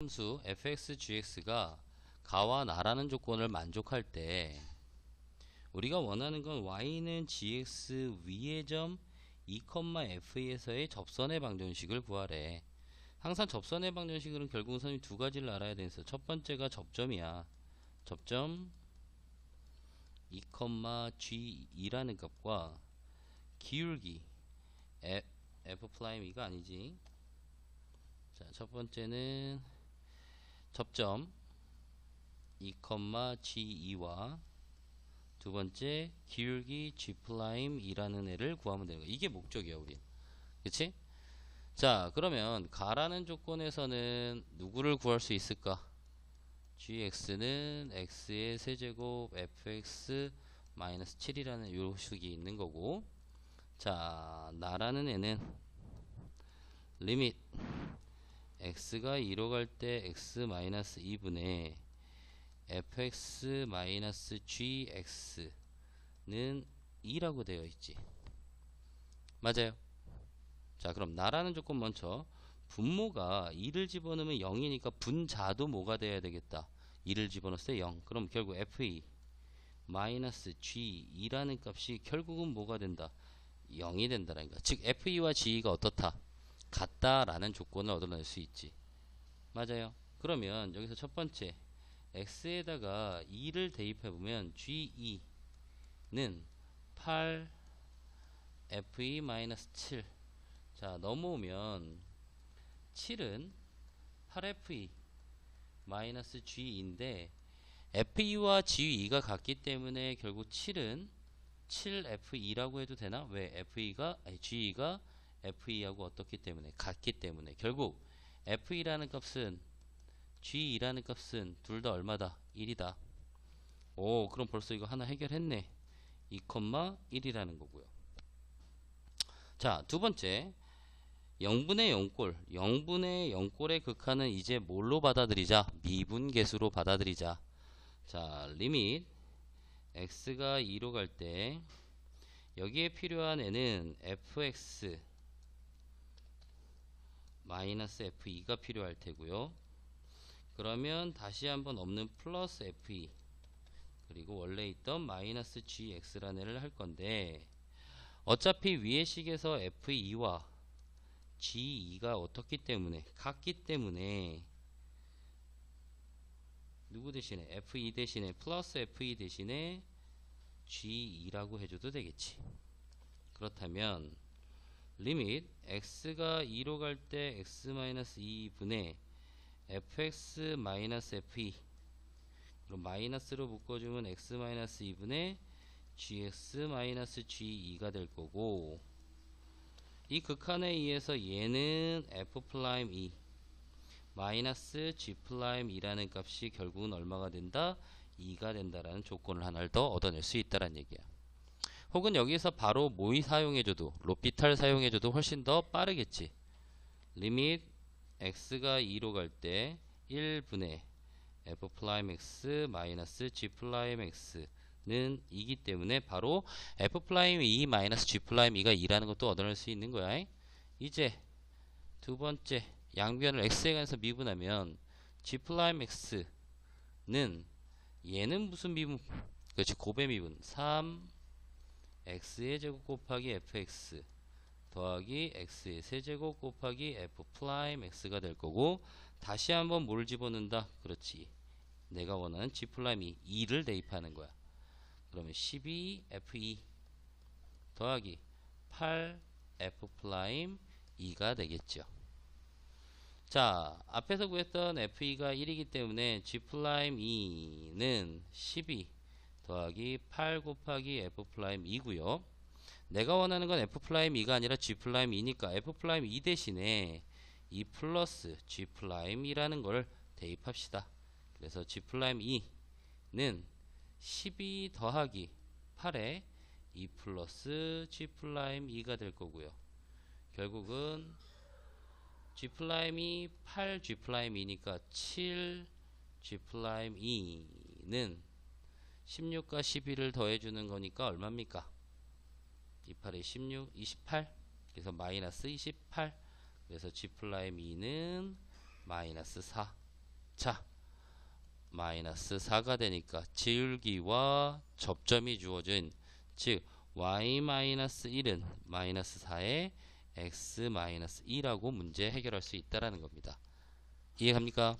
함수 fx, gx가 가와 나라는 조건을 만족할 때 우리가 원하는 건 y는 gx 위의 점 2,f에서의 접선의 방정식을 구하래. 항상 접선의 방정식은 결국은 선생님 두 가지를 알아야 되는데 첫 번째가 접점이야. 접점 2,g2라는 값과 기울기 f, f 프라임 2가 아니지. 자, 첫 번째는 접점 2,g2와 두 번째 기울기 g'2라는 애를 구하면 되는 거야. 이게 목적이야, 우리. 그치? 자, 그러면 가라는 조건에서는 누구를 구할 수 있을까? gx는 x의 세제곱 fx 마이너스 7이라는 요식이 있는 거고 자, 나라는 애는 리밋 x가 2로 갈 때 x 마이너스 2분의 fx 마이너스 gx는 2라고 되어 있지. 맞아요. 자, 그럼 나라는 조건 먼저 분모가 2를 집어넣으면 0이니까 분자도 뭐가 돼야 되겠다. 2를 집어넣었을 때 0. 그럼 결국 f2 마이너스 g2라는 값이 결국은 뭐가 된다. 0이 된다라는 거. 즉 f2와 g2가 어떻다. 같다라는 조건을 얻어낼 수 있지. 맞아요. 그러면 여기서 첫 번째 x에다가 2를 대입해 보면 g2는 8 fe-7 자 넘어오면 7은 8fe 마이너스 g2인데 fe-와 g2가 같기 때문에 결국 7은 7fe2라고 해도 되나? 왜 fe-가 아니 g2가 fe 하고 어떻기 때문에 같기 때문에 결국 fe2라는 값은 g2라는 값은 둘 다 얼마다? 1이다. 오, 그럼 벌써 이거 하나 해결했네. 2,1이라는 거고요. 자, 두 번째. 0분의 0꼴. 0분의 0꼴의 극한은 이제 뭘로 받아들이자? 미분계수로 받아들이자. 자, 리밋 x가 2로 갈 때 여기에 필요한 애는 fx 마이너스 f2가 필요할 테고요. 그러면 다시 한번 없는 플러스 fe 그리고 원래 있던 마이너스 gx라는 애를 할 건데 어차피 위의 식에서 f2와 g2가 어떻기 때문에 같기 때문에 누구 대신에 f2 대신에 플러스 f2 대신에 g2라고 해줘도 되겠지 그렇다면 리밋 x가 2로 갈 때 x-2분의 fx 마이너스 fe 그럼 마이너스로 묶어주면 x 마이너스 2분의 gx 마이너스 g2가 될 거고 이 극한에 의해서 얘는 f 프라임 2 마이너스 g 프라임 2라는 값이 결국은 얼마가 된다? 2가 된다라는 조건을 하나를 더 얻어낼 수 있다라는 얘기야. 혹은 여기서 바로 모의 사용해줘도 로피탈 사용해줘도 훨씬 더 빠르겠지. 리밋 x가 2로 갈 때 1분의 f 프라임 x 마이너스 g 프라임 x는 2기 때문에 바로 f 프라임 2 마이너스 g 프라임 2가 2라는 것도 얻어낼 수 있는 거야. 이제 두 번째 양변을 x에 관해서 미분하면 g 프라임 x는 얘는 무슨 미분? 그렇지 고배 미분 3 x의 제곱 곱하기 fx 더하기 x의 세제곱 곱하기 f 프라임 x가 될 거고 다시 한번 뭘 집어넣는다? 그렇지. 내가 원하는 g 프라임이 2를 대입하는 거야. 그러면 12f2 더하기 8f 프라임 2가 되겠죠. 자 앞에서 구했던 f2가 1이기 때문에 g 프라임 2는 12 더하기 8 곱하기 f 프라임 2고요 내가 원하는 건 f 프라임 2가 아니라 g 프라임 2니까 f 프라임 2 대신에 2 플러스 g 프라임 2라는 걸 대입합시다. 그래서 g 프라임 2는 12 더하기 8에 2 플러스 g 프라임 2가 될 거고요. 결국은 g 프라임이 8 g 프라임 2니까 7 g 프라임 2는 16과 12를 더해주는 거니까 얼마입니까? 28에 16, 28 그래서 마이너스 28 그래서 G 플라임 2는 마이너스 4 자 마이너스 4가 되니까 지울기와 접점이 주어진 즉 y 마이너스 1은 마이너스 4에 x 마이너스 2라고 문제 해결할 수 있다라는 겁니다. 이해갑니까?